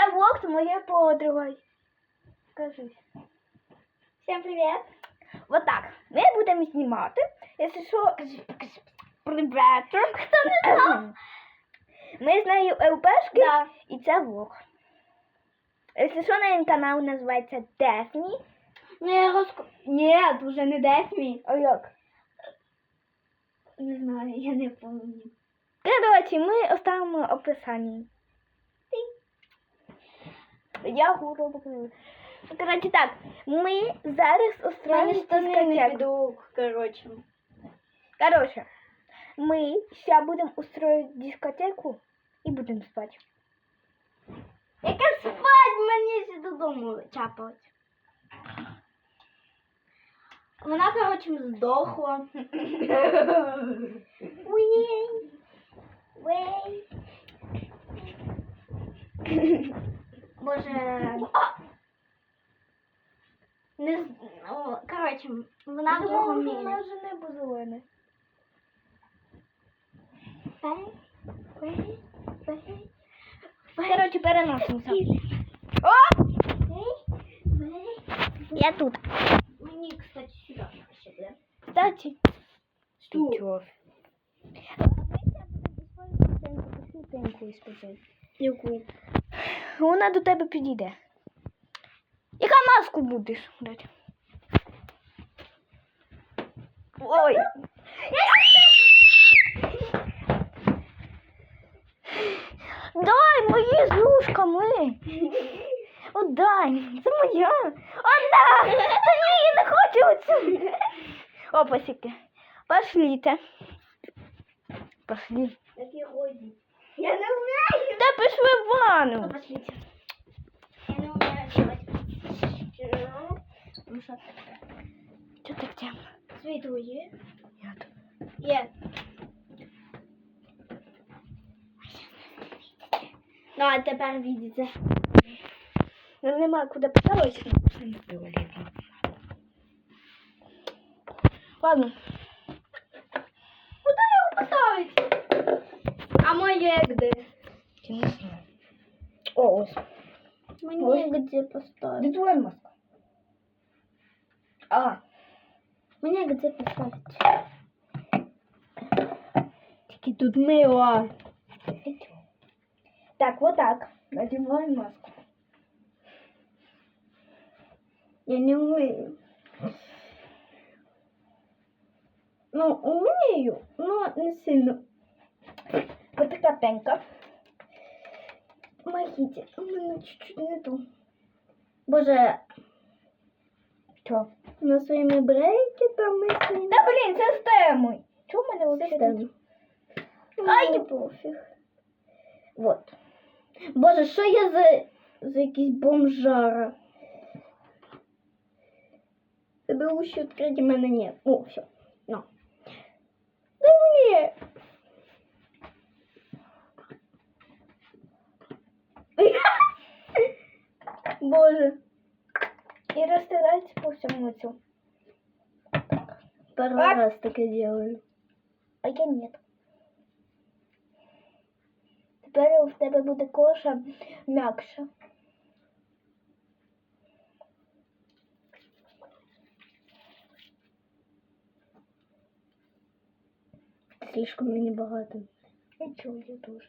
це влог з моєю подругою. Кажись. Всем привет. Вот так. Ми будемо знімати. Якщо що, привет. Хто не знав? Ми з нею ЛПшки, Да. і це влог. Якщо що, на канал називається Дефні. Ну я розк... Ні, вже не Дефмі. А як? Не знаю, я не пам'ятаю. Коротше, ми оставимо описання. Я говорю. Коротше так, ми зараз не дискотеку. коротше. Короче, мы сейчас будем устроить дискотеку и будем спать. Яке спать мені ще додому чапать. Вона, коротше, здохла. Уей. Уей. Боже. Не. О, коротше, вона в другому мірі. вже небо зелене. Короче, переносимося. О! Я тут. Мені, кстати, сюди ще буде. Кстати. Что? Чё? Яку? Вона до тебе підійде. Яка маску будеш брати? Ой. Дай мої з ложками. Отдай. Це моя. Отдай. Та ні, я не хочу оцю. Опасики. Пошліте. Пошли. Годі. Я не вмію. Та пішли в ванну. Пошлите. Я не умею делать. Ну що? Що так темно? Є? Я тут. Є. Ну, а тепер видите. Ну, нема куди поставити. Ладно. Куди його поставити? А моє де? Я не знаю. О, ось. Мені де поставити? Де твоя маска? А, Мені де поставити? Тільки тут мило. так, вот так. Надевай маску. Я не вмію. Ну, умею, но не сильно. Така пенька. Помогите, у меня чуть-чуть не. Боже, Що? на своїми брекетами своїми. Та блін, це з темою. Чому мене оце Систему. Ай! Ай, пофіг. Вот. Боже, що я за, за якийсь бомжара? Тебе уші відкриті, мене ні. О, все. На. Дай мені. Боже, І розтирається по всьому цьому. первый А? раз таке делаю. А я нет. Тепер в тебе буде коша м'якша. Слишком мені багато. Нічого, я дуже.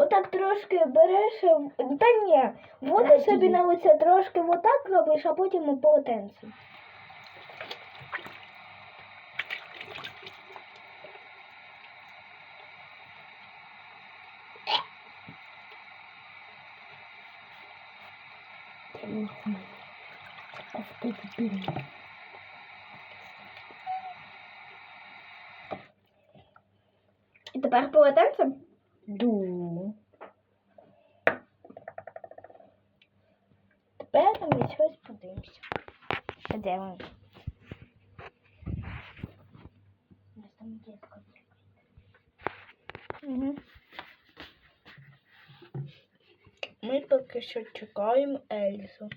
Отак трошки береш, в- та ні, води собі на лице трошки отак робиш, а потім. Темно. І тепер полотенцем? Ду. Тепер там щось подивимося. А де вони? Угу. Ми поки що чекаємо Ельзу.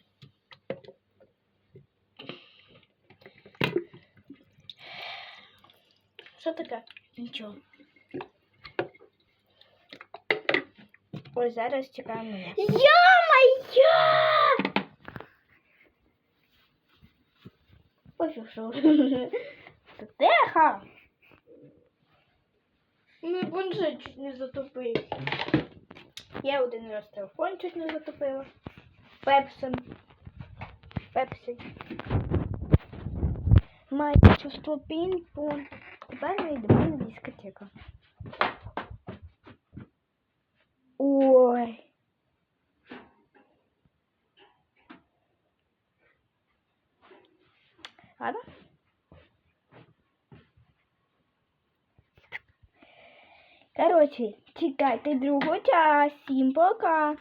Що таке? Нічого. Ось зараз чекаємо мене. Йо-моє! Пофіг, що. Та Тихо! Мій планшет чуть не затопив. Я один раз телефон чуть не затопила. Пепсом. Пепсі. Має чувство пінг-понг. Тепер ми йдемо на дискотеку. Ой. Ладно? Короче, чекайте другу часть. Всім пока.